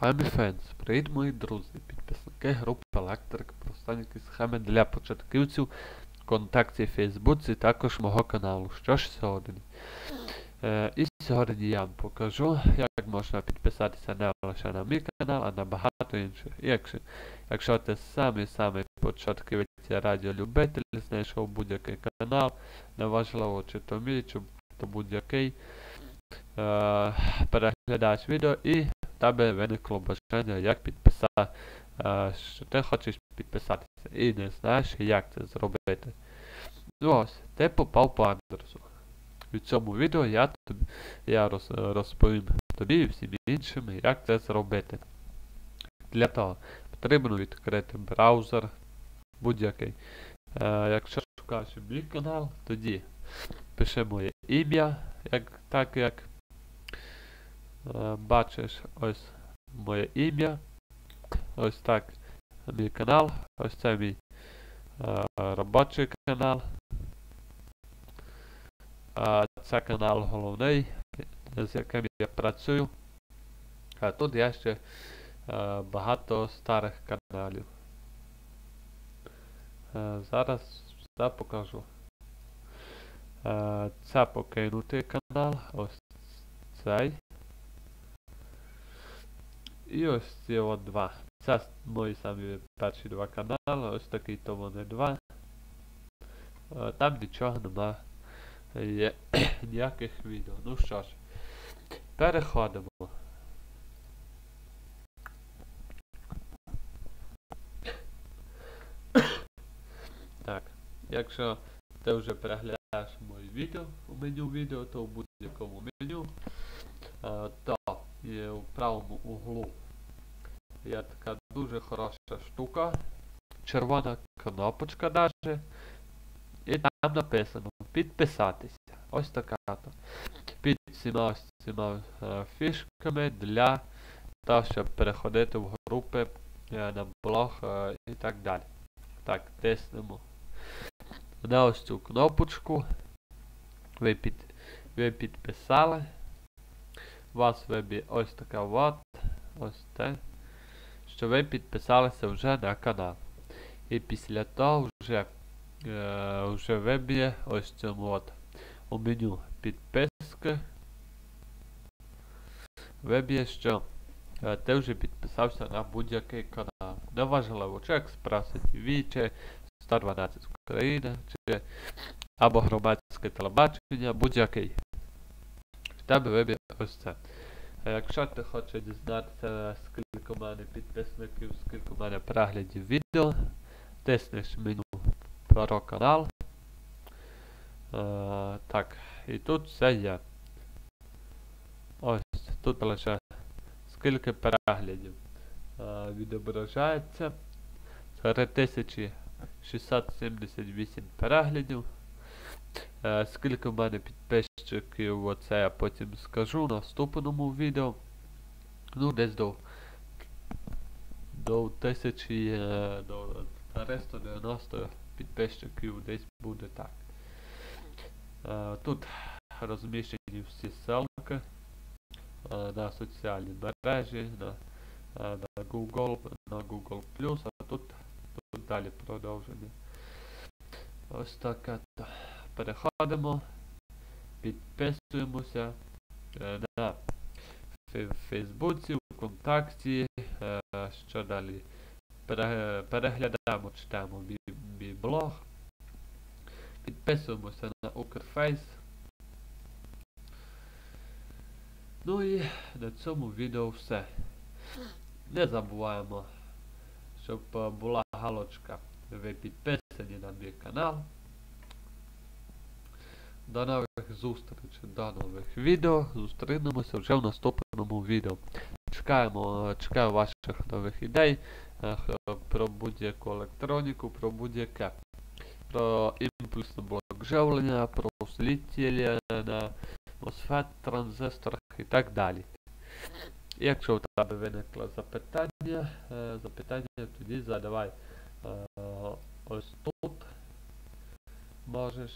Хаймі Фенс, привіт мої друзі, підписники групи Електрик, простанякі схеми для початківців, ВКонтакті, Фейсбуці, також мого каналу. Що ж сьогодні? Е, і сьогодні я вам покажу, як можна підписатися не лише на мій канал, а на багато інших. Якщо, якщо ти самий початківець радіолюбитель, знайшов будь-який канал, неважливо чи то мій, чи то будь-який, е, переглядаєш відео і тебе виникло бажання, як підписати, що ти хочеш підписатися і не знаєш, як це зробити. Ну ось, ти попав по адресу. В цьому відео я тобі, я роз, розповім тобі і всім іншим, як це зробити. Для того потрібно відкрити браузер будь-який. Е, якщо шукаєш мій канал, тоді пиши моє ім'я, як, так як Е, бачиш ось моє ім'я. Ось так мій канал. Ось це мій е, робочий канал. Це канал головний, з яким я працюю. А тут є ще е, багато старих каналів. Е, зараз все покажу. Е, це покинутий канал. Ось цей. І ось ці от два. Це мої самі перші два канали, ось такий то вони два. Там нічого нема є ніяких відео. Ну що ж, переходимо. Так, якщо ти вже переглядаєш мої відео у меню відео, то в будь-якому меню, то є у правому углу є така дуже хороша штука. Червона кнопочка даже. І там написано підписатися. Ось така то. Під всіма е, фішками для того, щоб переходити в групи е, на блог е, і так далі. Так, тиснемо на ось цю кнопочку. Ви, під, ви підписали. У вас в вебі ось така от. Ось те що ви підписалися вже на канал. І після того вже е, вже виб'є ось цьому от у меню підписки. Виб'є, що е, ти вже підписався на будь-який канал. Неважливо, чи Експрес ТВ, чи 112 Україна, чи або громадське телебачення, будь-який. Тебе виб'є ось це. Якщо ти хочеш дізнатися, скільки в мене підписників, скільки в мене переглядів відео, тиснеш меню про канал. А, так, і тут все є. Ось, тут лише скільки переглядів а, відображається. 3678 переглядів. Е, скільки в мене підписчиків, оце я потім скажу в наступному відео. Ну, десь до до 1000 е, до 390 підписчиків десь буде так. Е, тут розміщені всі ссылки на соціальні мережі, на, Google, на Google а тут, далі продовження. Ось таке переходимо, підписуємося е, на Фейсбуці, ВКонтакті, е, що далі. Переглядаємо, читаємо мій блог. Підписуємося на Укрфейс. Ну і на цьому відео все. Не забуваємо, щоб була галочка. Ви підписані на мій канал. До нових зустрічей, до нових відео. Зустрінемося вже в наступному відео. Чекаємо, чекаю ваших нових ідей про будь-яку електроніку, про будь-яке. Про імпульсне блок живлення, про освітлення на MOSFET, транзисторах і так далі. Якщо у тебе виникло запитання, запитання, тоді задавай ось тут. Можеш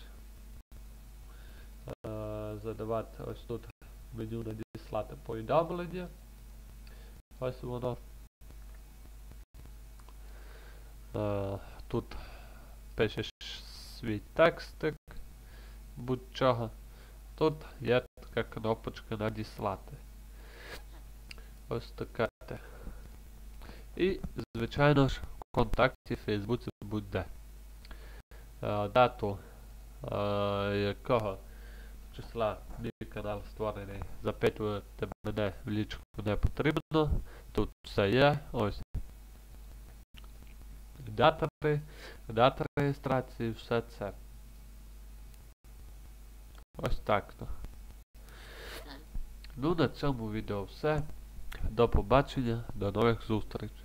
задавати ось тут меню надіслати повідомлення. Ось воно. Е, тут пишеш свій текстик будь-чого. Тут є така кнопочка надіслати. Ось така. І, звичайно ж, в контакті в Фейсбуці буде е, дату е, якого числа мій канал створений. Запитувати мене в лічку не потрібно. Тут все є. Ось. Дата, дата реєстрації, все це. Ось так то. Ну на цьому відео все. До побачення, до нових зустрічей.